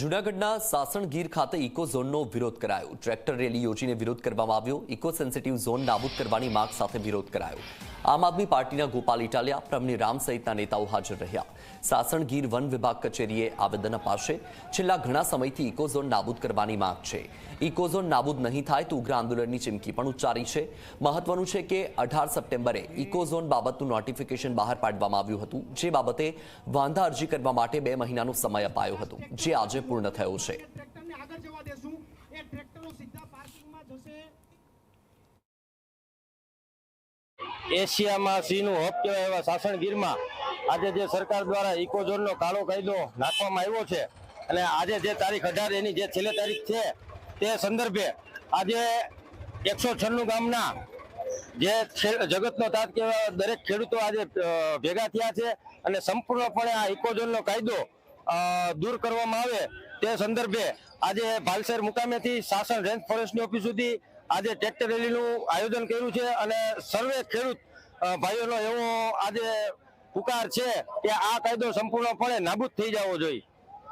જૂનાગઢના સાસણગીર ખાતે ઇકો ઝોનનો વિરોધ કરાયો. ટ્રેક્ટર રેલી યોજીને વિરોધ કરવામાં આવ્યો. ઇકો સેન્સિટિવ ઝોન નાબૂદ કરવાની માંગ સાથે વિરોધ કરાયો. આમ આદમી પાર્ટીના ગોપાલ ઇટાલિયા, પ્રમની રામ સહિતના નેતાઓ હાજર રહ્યા. સાસણગીર વન વિભાગ કચેરીએ આવેદન અપાશે. છેલ્લા ઘણા સમયથી ઇકો ઝોન નાબૂદ કરવાની માંગ છે. ઇકો ઝોન નાબૂદ નહીં થાય તો ઉગ્ર આંદોલનની ચીમકી પણ ઉચ્ચારી છે. મહત્વનું છે કે અઢાર સપ્ટેમ્બરે ઇકો ઝોન બાબતનું નોટિફિકેશન બહાર પાડવામાં આવ્યું હતું, જે બાબતે વાંધા અરજી કરવા માટે બે મહિનાનો સમય અપાયો હતો, જે આજે પૂર્ણ થયો છે. ટ્રેક્ટરને આગળ જવા દેશું. એ ટ્રેક્ટરો સીધા પાર્કિંગમાં જશે. એશિયામાં સિંહનું હબ કહેવાય એવા સાસણગીરમાં આજે જે સરકાર દ્વારા ઇકોઝોનનો કાળો કાયદો નાખવામાં આવ્યો છે અને આજે જે તારીખ અઢાર એની જે છેલ્લી તારીખ છે તે સંદર્ભે આજે એકસો છન્નું ગામના જે જગતનો તાત કહેવાય દરેક ખેડૂતો આજે ભેગા થયા છે અને સંપૂર્ણપણે આ ઇકોઝોનનો કાયદો દૂર કરવામાં આવે તે સંદર્ભે આજે ભાલસેર મુકામેથી સાસણ રેન્જ ફોરેસ્ટની ઓફિસ સુધી આજે ટ્રેક્ટર રેલીનું આયોજન કર્યું છે અને સર્વે ખેડૂત ભાઈઓનો એવો આજે પુકાર છે કે આ કાયદો સંપૂર્ણપણે નાબૂદ થઈ જવો જોઈએ.